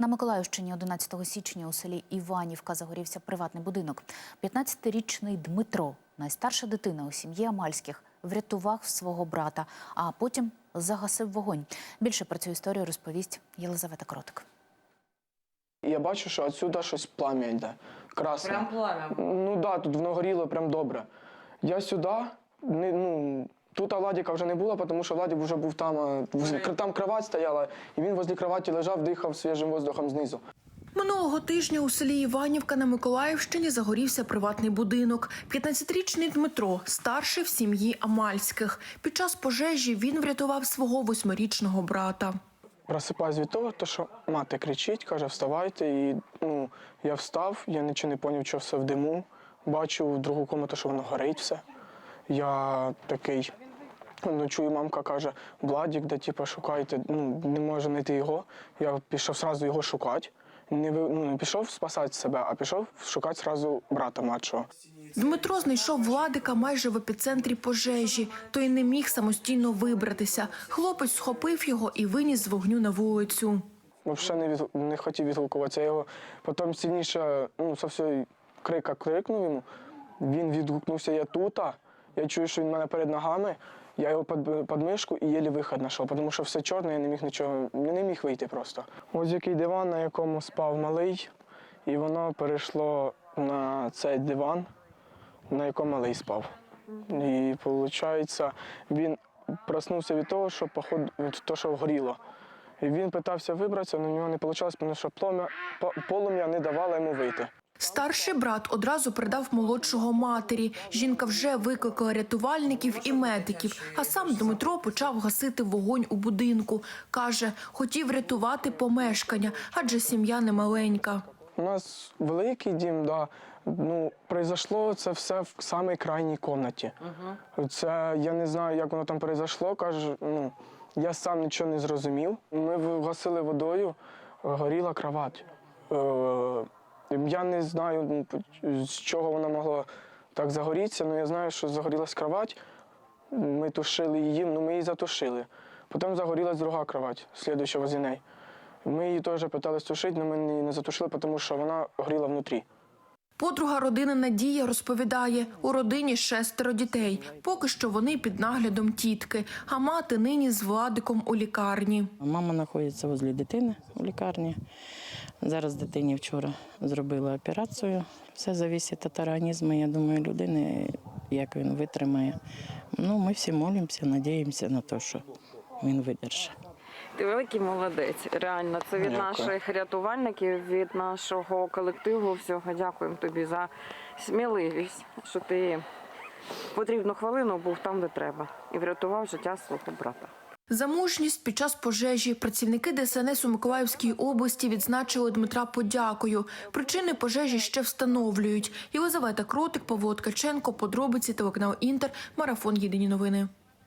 На Миколаївщині 11 січня у селі Іванівка загорівся приватний будинок. 15-річний Дмитро, найстарша дитина у сім'ї Амальських, врятував свого брата, а потім загасив вогонь. Більше про цю історію розповість Єлизавета Кротик. Я бачу, що отсюди щось плам'я йде. Красне. Прям пламя. Ну так, да, тут воно горіло прям добре. Я сюди, не, ну, тут Владіка вже не було, тому що Владік вже був там, а, там кровать стояла, і він возле кроваті лежав, дихав свіжим воздухом знизу. Минулого тижня у селі Іванівка на Миколаївщині загорівся приватний будинок. 15-річний Дмитро, старший в сім'ї Амальських. Під час пожежі він врятував свого восьмирічного брата. Просипаюсь від того, що мати кричить, каже, вставайте. І ну, я встав, я нічого не зрозумів, що все в диму. Бачу в другу кімнату, що воно горить все. Я такий. Ну, чую, мамка каже, Владік, де типу, шукайте, ну, не можу знайти його. Я пішов одразу його шукати. Не, ну, не пішов спасати себе, а пішов шукати одразу брата младшого. Дмитро знайшов владика майже в епіцентрі пожежі. Той не міг самостійно вибратися. Хлопець схопив його і виніс з вогню на вулицю. Взагалі не, від, не хотів відгукуватися. Я його потім сильніше, ну, крика крикнув йому. Він відгукнувся, я тут. Я чую, що він в мене перед ногами. Я його під, мишку і єлі вихід знайшов, тому що все чорне, я не міг нічого, я не міг вийти просто. Ось який диван, на якому спав малий, і воно перейшло на цей диван, на якому малий спав. І виходить, він проснувся від того, що походу, від що горіло. І він питався вибратися, але у нього не вийшло, тому що полум'я не давало йому вийти. Старший брат одразу передав молодшого матері. Жінка вже викликала рятувальників і медиків. А сам Дмитро почав гасити вогонь у будинку. каже, хотів рятувати помешкання, адже сім'я не маленька. У нас великий дім, да. Ну, произошло це все в самій крайній кімнаті. Це я не знаю, як воно там произошло. Каже, ну, я сам нічого не зрозумів. Ми гасили водою, горіла кровать. Е, я не знаю, ну, з чого вона могла так загорітися, але я знаю, що загорілась кровать. Ми тушили її, ну ми її затушили. Потім загорілась друга кровать, слідуюча возле неї. Ми її теж питалися тушити, але ми її не затушили, тому що вона горіла внутрі. Подруга родини Надія розповідає, у родині шестеро дітей. Поки що вони під наглядом тітки, а мати нині з Владиком у лікарні. Мама знаходиться возле дитини у лікарні. Зараз дитині вчора зробили операцію. Все залежить від організму, я думаю, людини, як він витримає. Ну, ми всі молимося, надіємося на те, що він видержить. Ти великий молодець. Реально, це від Дякую. наших рятувальників, від нашого колективу. Всього дякуємо тобі за сміливість, що ти потрібну хвилину був там, де треба, і врятував життя свого брата. За мужність під час пожежі працівники ДСНС у Миколаївській області відзначили Дмитра подякою. Причини пожежі ще встановлюють. Єлизавета Кротик, Павло Ткаченко, подробиці телеканал Інтер, марафон Єдині новини.